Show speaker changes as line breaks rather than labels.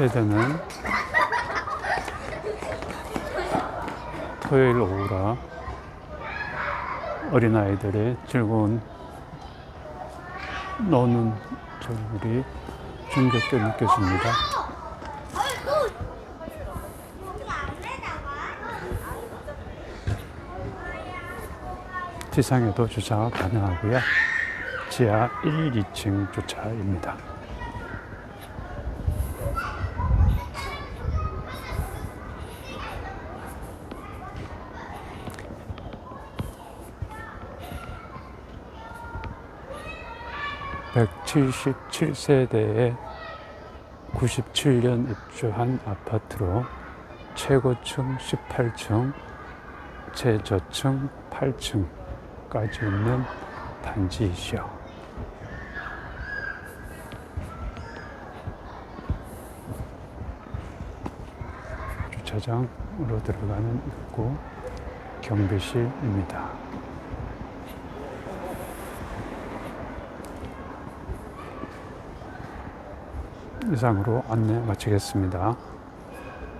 세대는 토요일 오후라 어린아이들의 즐거운 노는 저들이 중겹게 느껴집니다. 지상에도 주차가 가능하고요. 지하 1, 2층 주차입니다. (177세대에) 97년 입주한 아파트로 최고층 18층, 최저층 8층까지 있는 단지이시요. 주차장으로 들어가는 입구 경비실입니다. 이상으로 안내 마치겠습니다.